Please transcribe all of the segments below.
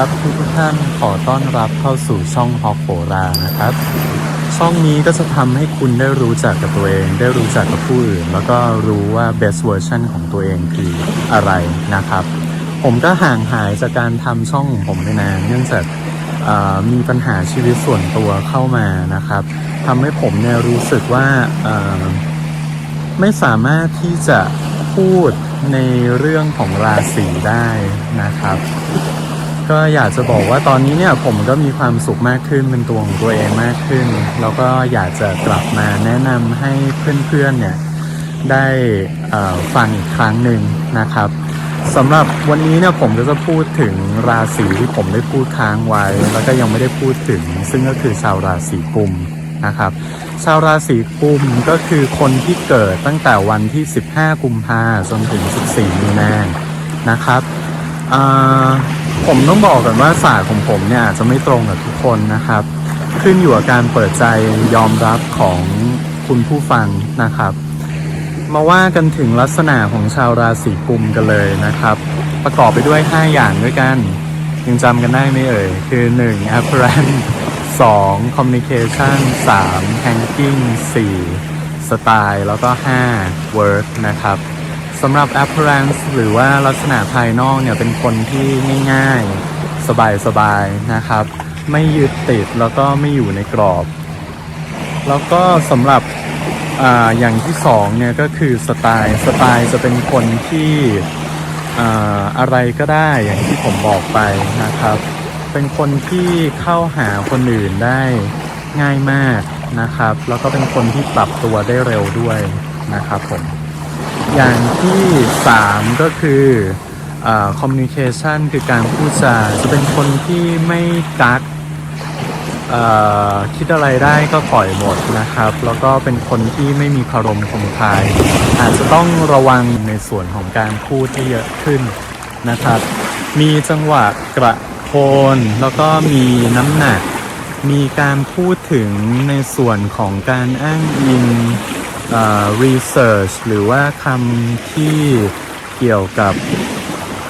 ครับทุกท่านขอต้อนรับเข้าสู่ช่องฮอกโหรานะครับ ช่องนี้ก็จะทำให้คุณได้รู้จักกับตัวเอง ได้รู้จักกับผู้อื่น แล้วก็รู้ว่า best version ของตัวเองคืออะไรนะครับ ผมก็ห่างหายจากการทำช่องของผมไปนานเนื่องจากมีปัญหาชีวิตส่วนตัวเข้ามานะครับทำให้ผมเนี่ยรู้สึกว่าไม่สามารถที่จะพูดในเรื่องของราศีได้นะครับ ก็อยากจะบอกว่าตอนนี้เนี่ยผมก็มีความสุขมากขึ้นเป็นตัวของตัวเองมากขึ้น แล้วก็อยากจะกลับมาแนะนำให้เพื่อนๆเนี่ยได้ฟังอีกครั้งหนึ่งนะครับสำหรับวันนี้เนี่ยผมก็จะพูดถึงราศีที่ผมได้พูดค้างไว้ แล้วก็ยังไม่ได้พูดถึง ซึ่งก็คือชาวราศีกุมนะครับ ชาวราศีกุมก็คือคนที่เกิดตั้งแต่วันที่ 15 กุมภาจนถึง 14 มีนานะครับอ่า ผมต้องบอกก่อนว่าศาสตร์ของผมเนี่ยจะไม่ตรงกับทุกคนนะครับ ขึ้นอยู่กับการเปิดใจยอมรับของคุณผู้ฟังนะครับ มาว่ากันถึงลักษณะของชาวราศีกุมกันเลยนะครับ ประกอบไปด้วย 5 อย่างด้วยกันยังจำกันได้ไหมเอ่ย คือ 1. apparent 2. communication 3. hanging 4. สไตล์แล้วก็ 5. word นะครับ สำหรับ appearance หรือว่าลักษณะภายนอกเนี่ยเป็นคนที่ง่ายๆ สบายๆ นะครับ ไม่ยึดติดแล้วก็ไม่อยู่ในกรอบ แล้วก็สำหรับออย่างที่สองเนี่ยก็คือสไตล์สไตล์จะเป็นคนที่อ่าอะไรก็ได้อย่างที่ผมบอกไปนะครับ เป็นคนที่เข้าหาคนอื่นได้ง่ายมากนะครับ แล้วก็เป็นคนที่ปรับตัวได้เร็วด้วยนะครับผม อย่างที่สามก็คืออ communication คือการพูดจาจะเป็นคนที่ไม่กักคิดอะไรได้ก็ปล่อยหมดนะครับ แล้วก็เป็นคนที่ไม่มีคารมคมคาย อาจจะต้องระวังในส่วนของการพูดที่เยอะขึ้นนะครับ มีจังหวะกระโคนแล้วก็มีน้ำหนัก มีการพูดถึงในส่วนของการอ้างอิง research หรือว่าคำที่เกี่ยวกับ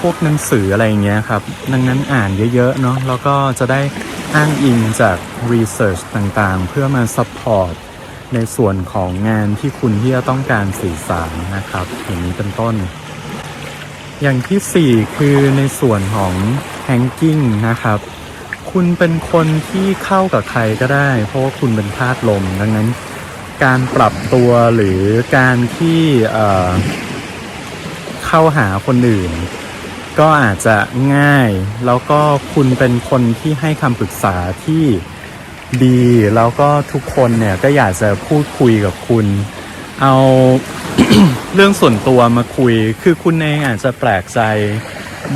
พวกหนังสืออะไรเงี้ยครับ ดังนั้นอ่านเยอะ ๆ เนาะแล้วก็จะได้อ้างอิงจาก research ต่างๆ เพื่อมา support ในส่วนของงานที่คุณที่จะต้องการสื่อสารนะครับ อย่างนี้เป็นต้น อย่างที่ 4 คือในส่วนของ hanging นะครับ คุณเป็นคนที่เข้ากับใครก็ได้ เพราะว่าคุณเป็นธาตุลม ดังนั้น การปรับตัวหรือการที่เข้าหาคนอื่น ก็อาจจะง่าย แล้วก็คุณเป็นคนที่ให้คำปรึกษาที่ดี แล้วก็ทุกคนเนี่ยก็อยากจะพูดคุยกับคุณ เอาเรื่องส่วนตัวมาคุย คือคุณเองอาจจะแปลกใจ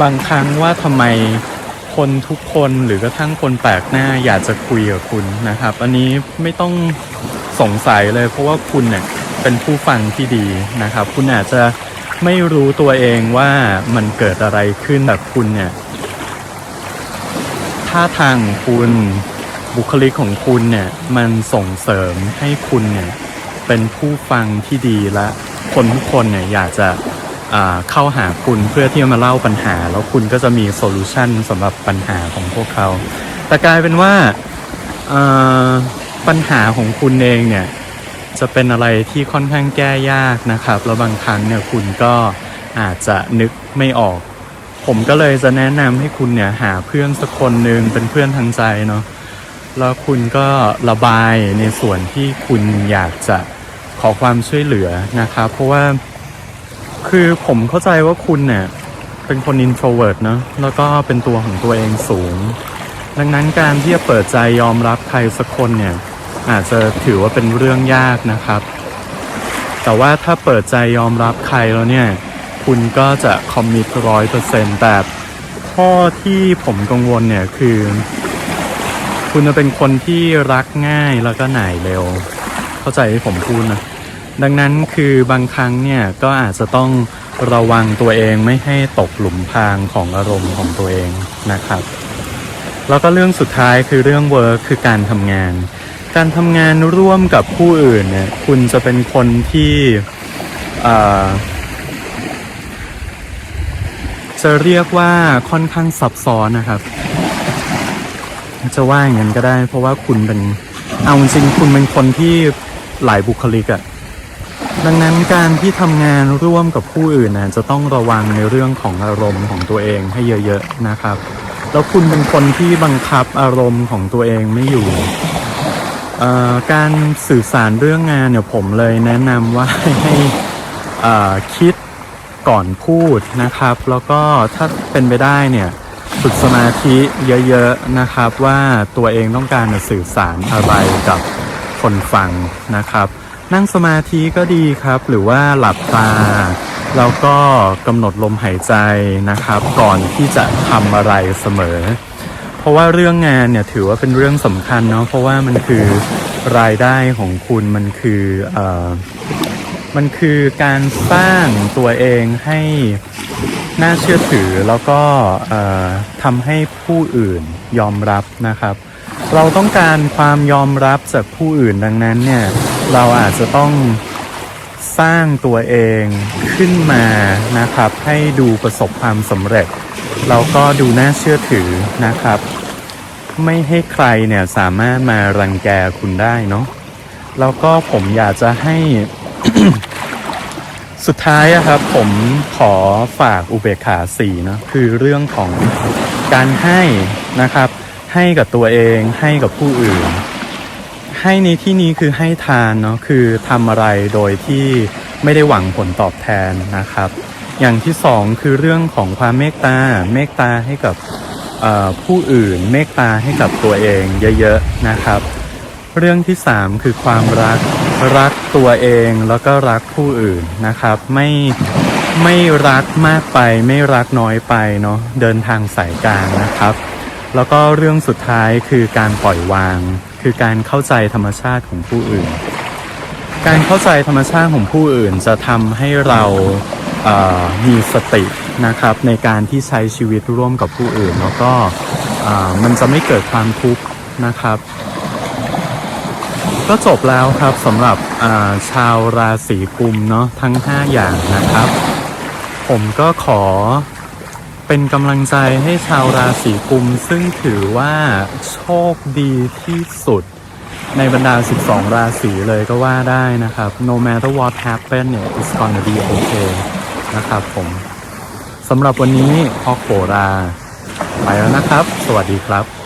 บางครั้งว่าทำไมคนทุกคนหรือกระทั่งคนแปลกหน้าอยากจะคุยกับคุณนะครับ อันนี้ไม่ต้อง สงสัยเลย เพราะว่าคุณเนี่ยเป็นผู้ฟังที่ดีนะครับ คุณอาจจะไม่รู้ตัวเองว่ามันเกิดอะไรขึ้นแบบคุณเนี่ยท่าทางของคุณบุคลิกของคุณเนี่ยมันส่งเสริมให้คุณเนี่ยเป็นผู้ฟังที่ดีและคนทุกคนเนี่ยอยากจะเข้าหาคุณเพื่อที่จะมาเล่าปัญหา แล้วคุณก็จะมีโซลูชันสำหรับปัญหาของพวกเขา แต่กลายเป็นว่าอ่า ปัญหาของคุณเองเนี่ยจะเป็นอะไรที่ค่อนข้างแก้ยากนะครับ แล้วบางครั้งเนี่ยคุณก็อาจจะนึกไม่ออก ผมก็เลยจะแนะนำให้คุณเนี่ยหาเพื่อนสักคนหนึ่งเป็นเพื่อนทางใจเนาะแล้วคุณก็ระบายในส่วนที่คุณอยากจะขอความช่วยเหลือนะครับ เพราะว่าคือผมเข้าใจว่าคุณเนี่ยเป็นคน introvert เนาะแล้วก็เป็นตัวของตัวเองสูง ดังนั้นการที่จะเปิดใจยอมรับใครสักคนเนี่ย อาจจะถือว่าเป็นเรื่องยากนะครับ แต่ว่าถ้าเปิดใจยอมรับใครแล้วเนี่ย คุณก็จะคอมมิตร้อยเปอร์เซ็นต์แต่ข้อที่ผมกังวลเนี่ยคือ คุณจะเป็นคนที่รักง่ายแล้วก็หน่ายเร็ว เข้าใจที่ผมพูดนะ ดังนั้นคือบางครั้งเนี่ยก็อาจจะต้องระวังตัวเองไม่ให้ตกหลุมพรางของอารมณ์ของตัวเองนะครับ แล้วก็เรื่องสุดท้ายคือเรื่องเวิร์คคือการทำงาน การทำงานร่วมกับผู้อื่นเนี่ยคุณจะเป็นคนที่เอ่อจะเรียกว่าค่อนข้างซับซ้อนนะครับ จะว่าอย่างนั้นก็ได้ เพราะว่าคุณเป็นเอาจริงๆคุณเป็นคนที่หลายบุคลิกอะดังนั้นการที่ทำงานร่วมกับผู้อื่นนะจะต้องระวังในเรื่องของอารมณ์ของตัวเองให้เยอะ ๆนะครับ แล้วคุณเป็นคนที่บังคับอารมณ์ของตัวเองไม่อยู่ การสื่อสารเรื่องงานเนี่ยผมเลยแนะนำว่าให้คิดก่อนพูดนะครับ แล้วก็ถ้าเป็นไปได้เนี่ยฝึกสมาธิเยอะๆนะครับ ว่าตัวเองต้องการจะสื่อสารอะไรกับคนฟังนะครับ นั่งสมาธิก็ดีครับ หรือว่าหลับตา แล้วก็กำหนดลมหายใจนะครับ ก่อนที่จะทำอะไรเสมอ เพราะว่าเรื่องงานเนี่ยถือว่าเป็นเรื่องสำคัญเนาะเพราะว่ามันคือรายได้ของคุณมันคือเอ่อมันคือการสร้างตัวเองให้น่าเชื่อถือแล้วก็เอ่อทำให้ผู้อื่นยอมรับนะครับ เราต้องการความยอมรับจากผู้อื่นดังนั้นเนี่ยเราอาจจะต้อง สร้างตัวเองขึ้นมานะครับ ให้ดูประสบความสำเร็จ แล้วก็ดูน่าเชื่อถือนะครับ ไม่ให้ใครเนี่ยสามารถมารังแกคุณได้เนาะแล้วก็ผมอยากจะให้ สุดท้ายอะครับผมขอฝากอุเบกขาสี่เนะคือเรื่องของการให้นะครับ ให้กับตัวเองให้กับผู้อื่น ให้ในที่นี้คือให้ทานเนาะคือทำอะไรโดยที่ไม่ได้หวังผลตอบแทนนะครับ อย่างที่สองคือเรื่องของความเมตตาเมตตาให้กับผู้อื่นเมตตาให้กับตัวเองเยอะๆนะครับ เรื่องที่สามคือความรักรักตัวเองแล้วก็รักผู้อื่นนะครับ ไม่ไม่รักมากไป ไม่รักน้อยไปเนาะเดินทางสายกลางนะครับ แล้วก็เรื่องสุดท้ายคือการปล่อยวาง คือการเข้าใจธรรมชาติของผู้อื่น การเข้าใจธรรมชาติของผู้อื่นจะทำให้เราเอ่อมีสตินะครับในการที่ใช้ชีวิตร่วมกับผู้อื่น แล้วก็มันจะไม่เกิดความทุกข์นะครับ ก็จบแล้วครับสำหรับาชาวราศีกุมเนาะทั้ง 5 อย่างนะครับ ผมก็ขอ เป็นกำลังใจให้ชาวราศีกุม ซึ่งถือว่าโชคดีที่สุดในบรรดา 12 ราศีเลยก็ว่าได้นะครับ no matter what happen เนี่ย it's gonna be okay นะครับผมสำหรับวันนี้พอโครา ไปแล้วนะครับ สวัสดีครับ